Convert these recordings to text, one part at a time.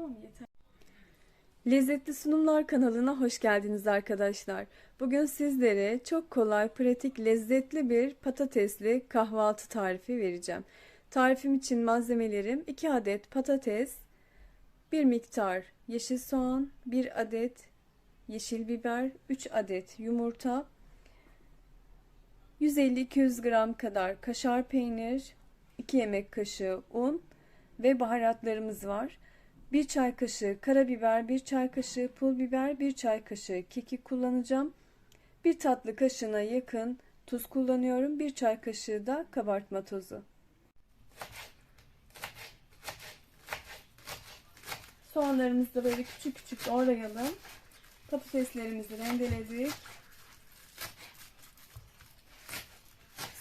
Tamam yeter. Lezzetli Sunumlar kanalına hoş geldiniz arkadaşlar. Bugün sizlere çok kolay, pratik, lezzetli bir patatesli kahvaltı tarifi vereceğim. Tarifim için malzemelerim 2 adet patates, 1 miktar yeşil soğan, 1 adet yeşil biber, 3 adet yumurta, 150-200 gram kadar kaşar peynir, 2 yemek kaşığı un ve baharatlarımız var. 1 çay kaşığı karabiber, 1 çay kaşığı pul biber, 1 çay kaşığı kekik kullanacağım. 1 tatlı kaşığına yakın tuz kullanıyorum. 1 çay kaşığı da kabartma tozu. Soğanlarımızı da böyle küçük küçük doğrayalım. Patateslerimizi rendeledik.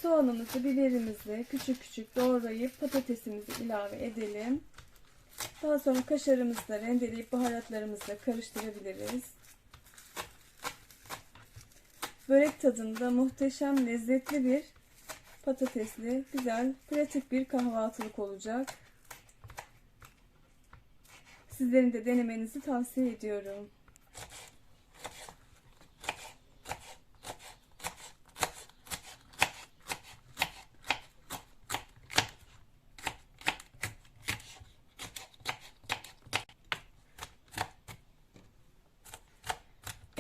Soğanımızı, biberimizi küçük küçük doğrayıp patatesimizi ilave edelim. Daha sonra kaşarımızı da rendeleyip baharatlarımızla karıştırabiliriz. Börek tadında muhteşem lezzetli bir patatesli, güzel, pratik bir kahvaltılık olacak. Sizlerin de denemenizi tavsiye ediyorum.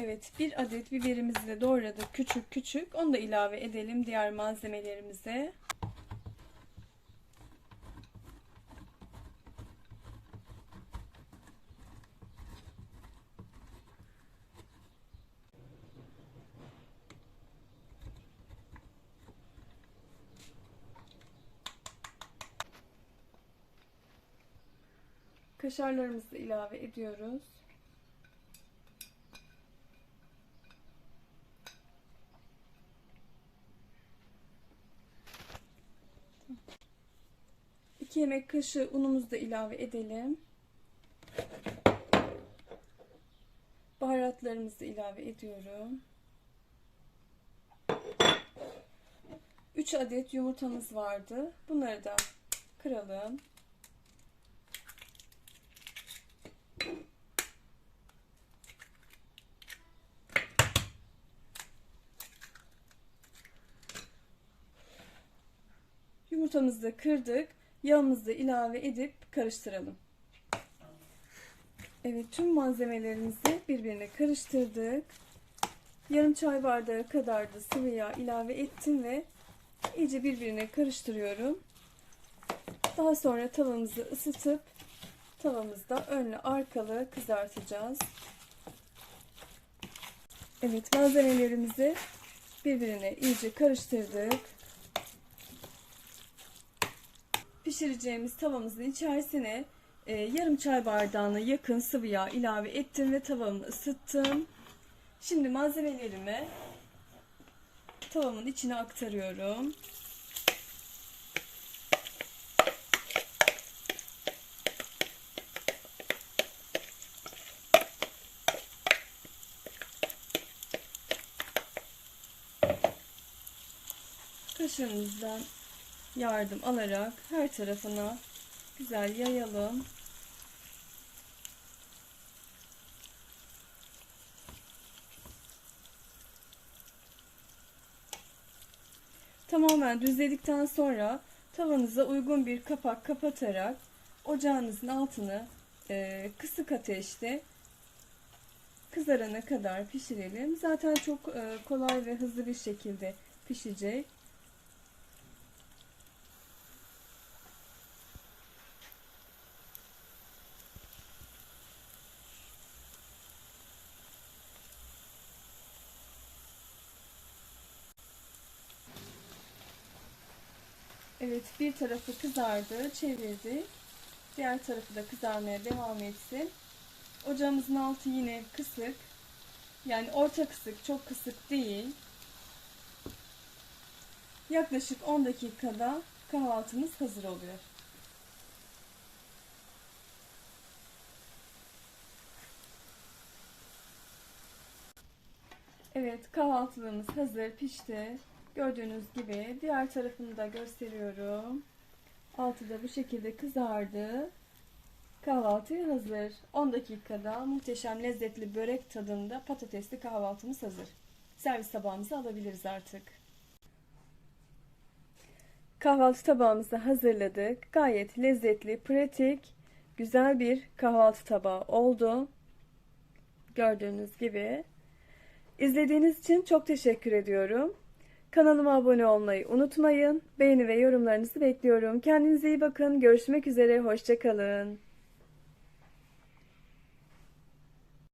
Evet, bir adet biberimizi de doğradık küçük küçük. Onu da ilave edelim diğer malzemelerimize. Kaşarlarımızı ilave ediyoruz. İki yemek kaşığı unumuzu da ilave edelim. Baharatlarımızı ilave ediyorum. 3 adet yumurtamız vardı. Bunları da kıralım. Yumurtamızı da kırdık. Yağımızı ilave edip karıştıralım. Evet tüm malzemelerimizi birbirine karıştırdık. Yarım çay bardağı kadar da sıvı yağ ilave ettim ve iyice birbirine karıştırıyorum. Daha sonra tavamızı ısıtıp tavamızda önlü arkalı kızartacağız. Evet malzemelerimizi birbirine iyice karıştırdık. Pişireceğimiz tavamızın içerisine e, yarım çay bardağına yakın sıvı yağ ilave ettim ve tavamı ısıttım. Şimdi malzemelerimi tavamın içine aktarıyorum. Kaşığımızdan yardım alarak her tarafına güzel yayalım. Tamamen düzledikten sonra tavanıza uygun bir kapak kapatarak ocağınızın altını e, kısık ateşte kızarana kadar pişirelim. Zaten çok e, kolay ve hızlı bir şekilde pişecek. Evet bir tarafı kızardı, çevirdik. Diğer tarafı da kızarmaya devam etsin. Ocağımızın altı yine kısık. Yani orta kısık, çok kısık değil. Yaklaşık 10 dakikada kahvaltımız hazır oluyor. Evet kahvaltılığımız hazır pişti. Gördüğünüz gibi diğer tarafını da gösteriyorum. Altı da bu şekilde kızardı. Kahvaltıya hazır. 10 dakikada muhteşem lezzetli börek tadında patatesli kahvaltımız hazır. Servis tabağımıza alabiliriz artık. Kahvaltı tabağımızı hazırladık. Gayet lezzetli, pratik, güzel bir kahvaltı tabağı oldu. Gördüğünüz gibi. İzlediğiniz için çok teşekkür ediyorum. Kanalıma abone olmayı unutmayın. Beğeni ve yorumlarınızı bekliyorum. Kendinize iyi bakın. Görüşmek üzere. Hoşçakalın.